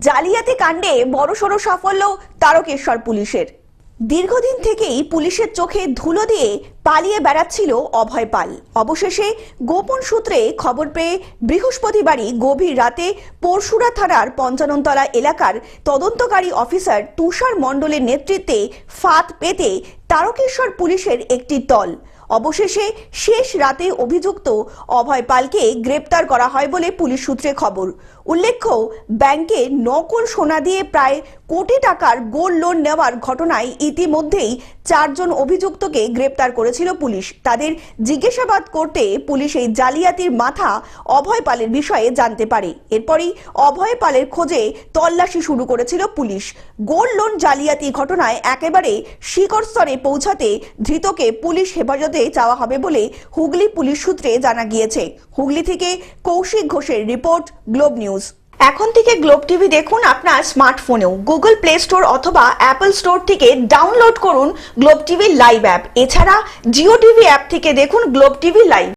জালিয়াতি কাণ্ডে বড়সড় সাফল্য তারকেশ্বর পুলিশের। দীর্ঘদিন থেকেই পুলিশের চোখে ধুলো দিয়ে পালিয়ে বেড়াচ্ছিল অভয় পাল। অবশেষে গোপন সূত্রে খবর পেয়ে বৃহস্পতিবারই গভীর রাতে পরশুরা থানার পঞ্চাননতলা এলাকার তদন্তকারী অফিসার তুষার মণ্ডলের নেতৃত্বে ফাঁদ পেতে তারকেশ্বর পুলিশের একটি দল অবশেষে শেষ রাতে অভিযুক্ত অভয় পালকে গ্রেপ্তার করা হয় বলে পুলিশ সূত্রে খবর। উল্লেখ্য, ব্যাংকে নকল সোনা দিয়ে প্রায় কোটি টাকার গোল্ড লোন নেওয়ার ঘটনায় ইতিমধ্যেই চারজন অভিযুক্তকে গ্রেপ্তার করেছিল পুলিশ। তাদের জিজ্ঞাসাবাদ করতে পুলিশ এই জালিয়াতির মাথা অভয় পালের বিষয়ে জানতে পারে। এরপরই অভয় পালের খোঁজে তল্লাশি শুরু করেছিল পুলিশ। গোল্ড লোন জালিয়াতি ঘটনায় একেবারে শিকড় স্তরে পৌঁছাতে ধৃতকে পুলিশ হেফাজতে চাওয়া হবে বলে হুগলি পুলিশ সূত্রে জানা গিয়েছে। হুগলি থেকে কৌশিক ঘোষের রিপোর্ট, গ্লোব নিউজ। এখন থেকে গ্লোব টিভি দেখুন আপনার স্মার্টফোনেও। গুগল প্লে স্টোর অথবা অ্যাপল স্টোর থেকে ডাউনলোড করুন গ্লোব টিভি লাইভ অ্যাপ। এছাড়া জিও টিভি অ্যাপ থেকে দেখুন গ্লোব টিভি লাইভ।